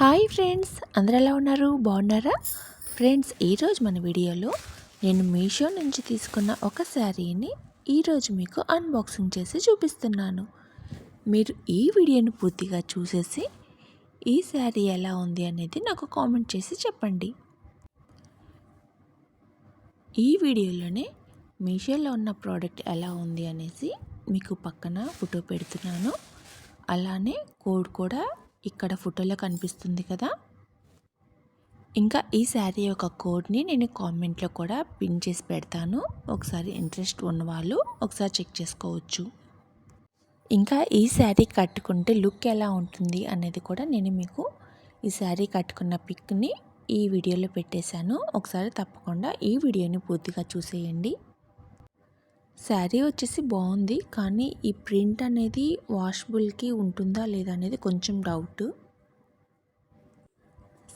Hi friends అందరు ఎలా ఉన్నారు? బాగున్నారా? ఫ్రెండ్స్ ఈరోజు మన వీడియోలో నేను మీషో నుంచి తీసుకున్న ఒక శారీని ఈరోజు మీకు అన్బాక్సింగ్ చేసి చూపిస్తున్నాను. మీరు ఈ వీడియోని పూర్తిగా చూసేసి ఈ శారీ ఎలా ఉంది అనేది నాకు కామెంట్ చేసి చెప్పండి. ఈ వీడియోలోనే మీషోలో ఉన్న ప్రోడక్ట్ ఎలా ఉంది అనేసి మీకు పక్కన ఫోటో పెడుతున్నాను. అలానే కోడ్ కూడా ఇక్కడ ఫోటోలో కనిపిస్తుంది కదా. ఇంకా ఈ శారీ యొక్క కోడ్ని నేను కామెంట్లో కూడా పిన్ చేసి పెడతాను. ఒకసారి ఇంట్రెస్ట్ ఉన్నవాళ్ళు ఒకసారి చెక్ చేసుకోవచ్చు. ఇంకా ఈ శారీ కట్టుకుంటే లుక్ ఎలా ఉంటుంది అనేది కూడా నేను మీకు ఈ శారీ కట్టుకున్న పిక్ని ఈ వీడియోలో పెట్టేశాను. ఒకసారి తప్పకుండా ఈ వీడియోని పూర్తిగా చూసేయండి. శారీ వచ్చేసి బాగుంది కానీ ఈ ప్రింట్ అనేది వాషబుల్కి ఉంటుందా లేదా అనేది కొంచెం డౌట్.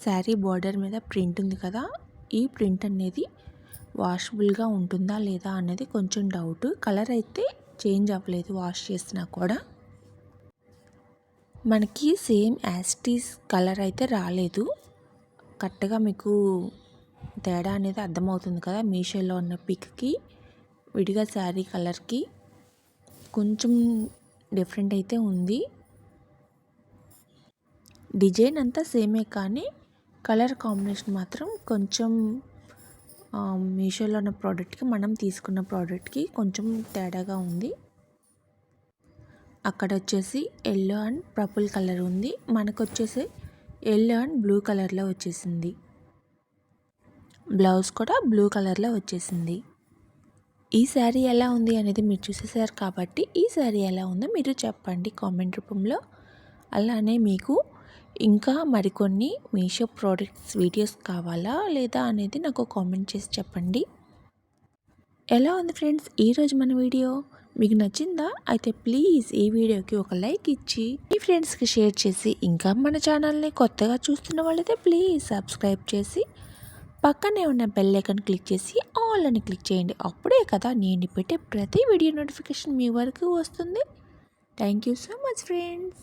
శారీ బార్డర్ మీద ప్రింట్ ఉంది కదా ఈ ప్రింట్ అనేది వాషబుల్గా ఉంటుందా లేదా అనేది కొంచెం డౌట్. కలర్ అయితే చేంజ్ అవ్వలేదు వాష్ చేసినా కూడా. మనకి సేమ్ యాస్టీస్ కలర్ అయితే రాలేదు. కరెక్ట్గా మీకు తేడా అనేది అర్థమవుతుంది కదా మీషోలో ఉన్న పిక్కి. విడిగా శారీ కలర్కి కొంచెం డిఫరెంట్ అయితే ఉంది. డిజైన్ అంతా సేమే కానీ కలర్ కాంబినేషన్ మాత్రం కొంచెం మీషోలో ఉన్న ప్రోడక్ట్కి మనం తీసుకున్న ప్రోడక్ట్కి కొంచెం తేడాగా ఉంది. అక్కడ వచ్చేసి ఎల్లో అండ్ పర్పుల్ కలర్ ఉంది. మనకు వచ్చేసి ఎల్లో అండ్ బ్లూ కలర్లో వచ్చేసింది. బ్లౌజ్ కూడా బ్లూ కలర్లో వచ్చేసింది. ఈ శారీ ఎలా ఉంది అనేది మీరు చూసేసారు కాబట్టి ఈ శారీ ఎలా ఉందో మీరు చెప్పండి కామెంట్ రూపంలో. అలానే మీకు ఇంకా మరికొన్ని మీషో ప్రోడక్ట్స్ వీడియోస్ కావాలా లేదా అనేది నాకు కామెంట్ చేసి చెప్పండి. ఎలా ఉంది ఫ్రెండ్స్ ఈరోజు మన వీడియో? మీకు నచ్చిందా? అయితే ప్లీజ్ ఈ వీడియోకి ఒక లైక్ ఇచ్చి మీ ఫ్రెండ్స్కి షేర్ చేసి ఇంకా మన ఛానల్ని కొత్తగా చూస్తున్న వాళ్ళైతే ప్లీజ్ సబ్స్క్రైబ్ చేసి పక్కనే ఉన్న బెల్ ఐకన్ క్లిక్ చేసి ఆల్ అని క్లిక్ చేయండి. అప్పుడే కదా నేను పెట్టే ప్రతి వీడియో నోటిఫికేషన్ మీ వరకు వస్తుంది. Thank you so much friends